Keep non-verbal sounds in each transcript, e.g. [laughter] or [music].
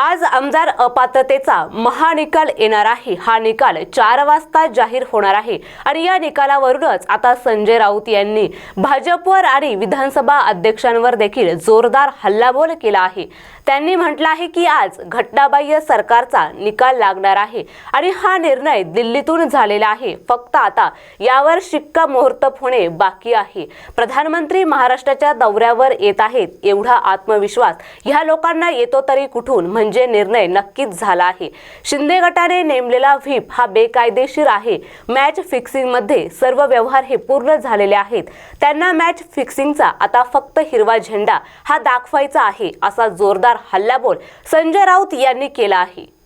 आज आमदार अपात्रतेचा महानिकाल येणार आहे. हा निकाल चार वाजता जाहीर होणार आहे. आणि या निकालावरूनच आता संजय राऊत यांनी भाजपवर आणि विधानसभा अध्यक्षांवर देखील जोरदार हल्लाबोल केला आहे. त्यांनी म्हटलं आहे की आज घटनाबाह्य सरकारचा निकाल लागणार आहे. आणि हा निर्णय दिल्लीतून झालेला आहे. फक्त आता यावर शिक्का मुहूर्तप होणे बाकी आहे. प्रधानमंत्री महाराष्ट्राच्या दौऱ्यावर येत आहेत एवढा आत्मविश्वास. ह्या लोकांना येतो तरी कुठून? म्हणजे म्हणजे निर्णय नक्कीच झाला आहे. शिंदे गटाने नेमलेला व्हीप हा बेकायदेशीर आहे. मॅच फिक्सिंगमध्ये सर्व व्यवहार हे पूर्ण झालेले आहेत. त्यांना मॅच फिक्सिंगचा आता फक्त हिरवा झेंडा हा दाखवायचा आहे असा जोरदार हल्लाबोल संजय राऊत यांनी केला आहे.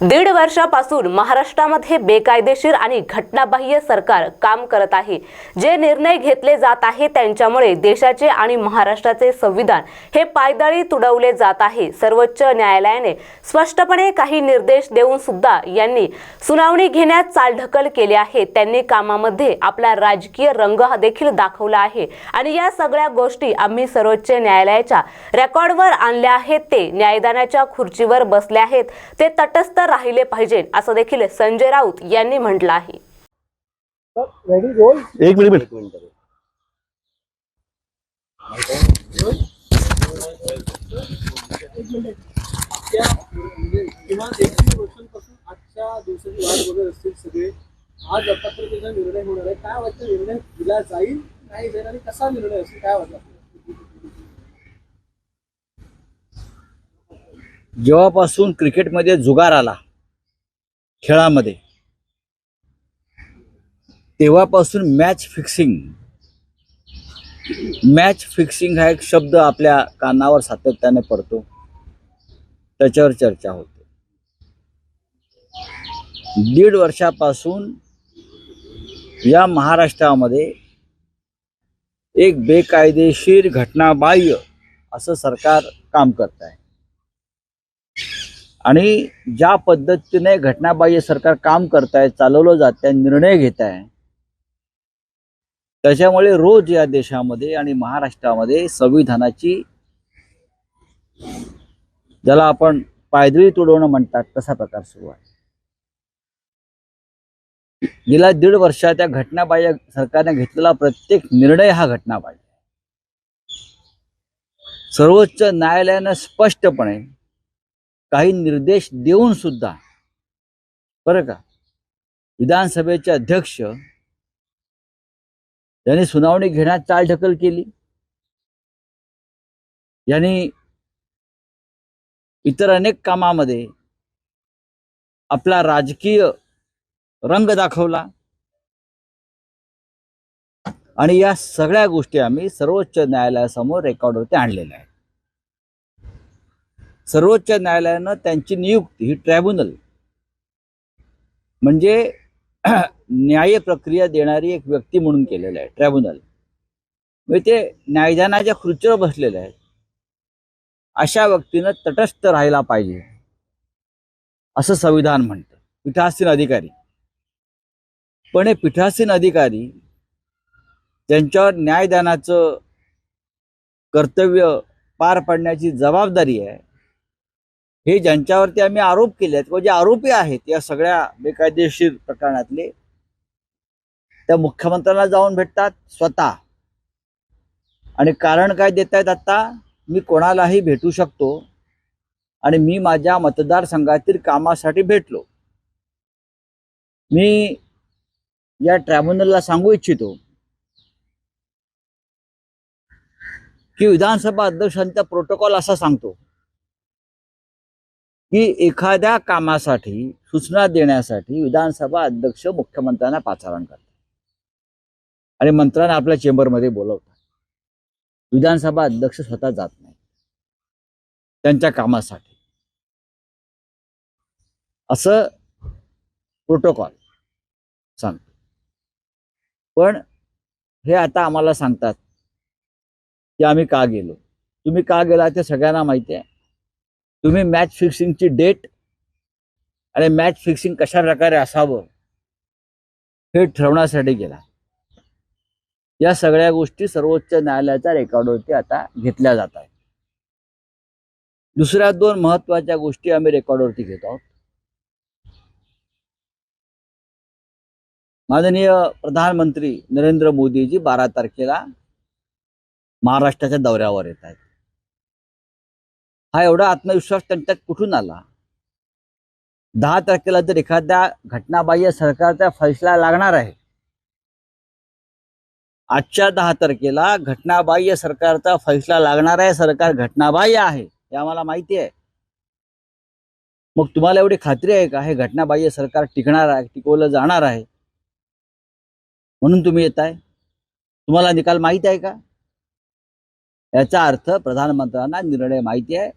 दीड वर्षापासून महाराष्ट्रामध्ये बेकायदेशीर आणि घटनाबाह्य सरकार काम करत आहे. जे निर्णय घेतले जात आहे त्यांच्यामुळे देशाचे आणि महाराष्ट्राचे संविधान हे पायदळी तुडवले जात आहे. सर्वोच्च न्यायालयाने स्पष्टपणे काही निर्देश देऊन सुद्धा यांनी सुनावणी घेण्यात चालढकल केली आहे. त्यांनी कामामध्ये आपला राजकीय रंग हा देखील दाखवला आहे. आणि या सगळ्या गोष्टी आम्ही सर्वोच्च न्यायालयाच्या रेकॉर्डवर आणल्या आहेत. ते न्यायदानाच्या खुर्चीवर बसले आहेत. ते तटस्थ राहिले पाहिजे असं देखील संजय राऊत यांनी म्हटलं आहे. एक मिनिट आजच्या दिवसाची वाट बघत असतील सगळे आज अपात्रतेचा निर्णय होणार आहे. काय वाटतं निर्णय दिला जाईल नाही जाईल आणि कसा निर्णय असेल काय वाटतं? जेव्हापासून क्रिकेटमध्ये जुगार आला खेळामध्ये तेव्हापासून मॅच फिक्सिंग मॅच फिक्सिंग हा एक शब्द आपल्या कानावर सातत्याने पडतो. त्याच्यावर चर्चा होते. दीड वर्षापासून या महाराष्ट्रामध्ये एक बेकायदेशीर घटनाबाह्य असं सरकार काम करत आहे. आणि ज्या पद्धतीने घटनाबाह्य सरकार काम करत आहे चालवलं जात आहे निर्णय घेत आहे त्याच्यामुळे रोज या देशामध्ये आणि महाराष्ट्रामध्ये संविधानाची ज्याला आपण पायदळी तुडवणं म्हणतात तसा प्रकार सुरू आहे. गेल्या दीड वर्षात त्या घटनाबाह्य सरकारने घेतलेला प्रत्येक निर्णय हा घटनाबाह्य सर्वोच्च न्यायालयानं स्पष्टपणे काही निर्देश देऊन सुद्धा. बरं का? विधानसभेचे अध्यक्ष यांनी सुनावणी घेण्यात चालढकल केली. यांनी इतर अनेक कामामध्ये आपला राजकीय रंग दाखवला. आणि या सगळ्या गोष्टी आम्ही सर्वोच्च न्यायालयासमोर रेकॉर्डवरती आणलेल्या आहेत. सर्वोच्च न्यायालयानं त्यांची नियुक्ती ही ट्रायब्युनल म्हणजे [clears throat] न्याय प्रक्रिया देणारी एक व्यक्ती म्हणून केलेलं आहे ट्रायब्युनल म्हणजे ते न्यायदानाच्या खुर्चीवर बसलेले आहेत. अशा व्यक्तीनं तटस्थ राहायला पाहिजे. असं संविधान म्हणतं. पीठासीन अधिकारी. पण हे पीठासीन अधिकारी त्यांच्यावर न्यायदानाचं कर्तव्य पार पाडण्याची जबाबदारी आहे. हे ज्यांच्यावरती आम्ही आरोप केले आहेत किंवा जे आरोपी आहेत या सगळ्या बेकायदेशीर प्रकरणातले त्या मुख्यमंत्र्यांना जाऊन भेटतात स्वतः. आणि कारण काय देत आहेत आता? मी कोणालाही भेटू शकतो आणि मी माझ्या मतदारसंघातील कामासाठी भेटलो. मी या ट्रायब्युनलला सांगू इच्छितो की विधानसभा अध्यक्षांचा प्रोटोकॉल असा सांगतो. की एखाद्या कामासाठी सूचना देण्यासाठी विधानसभा अध्यक्ष मुख्यमंत्र्यांना पाचारण करतात. आणि मंत्र्यांना आपल्या चेंबरमध्ये बोलवतात. विधानसभा अध्यक्ष स्वतः जात नाही त्यांच्या कामासाठी. असं प्रोटोकॉल सांगतो. पण हे आता आम्हाला सांगतात की आम्ही का गेलो? तुम्ही का गेला ते सगळ्यांना माहिती आहे. तुम्ही मॅच फिक्सिंगची डेट आणि मॅच फिक्सिंग कशा प्रकारे असावं हे ठरवण्यासाठी गेला. या सगळ्या गोष्टी सर्वोच्च न्यायालयाच्या रेकॉर्डवरती आता घेतल्या जात आहेत. दुसऱ्या दोन महत्त्वाच्या गोष्टी आम्ही रेकॉर्डवरती घेत आहोत. माननीय प्रधानमंत्री नरेंद्र मोदीजी बारा तारखेला महाराष्ट्राच्या दौऱ्यावर येत आहेत. हा एवढा आत्मविश्वास त्यांच्यात कुठून आला? दहा तारखेला जर एखाद्या घटनाबाह्य सरकारचा फैसला लागणार आहे आजच्या दहा तारखेला घटनाबाह्य सरकारचा फैसला लागणार आहे सरकार घटनाबाह्य आहे हे आम्हाला माहिती आहे. मग तुम्हाला एवढी खात्री आहे का? हे घटनाबाह्य सरकार टिकणार आहे टिकवलं जाणार आहे म्हणून तुम्ही येत आहे तुम्हाला निकाल माहिती आहे का? याचा अर्थ प्रधानमंत्र्यांना निर्णय माहिती आहे.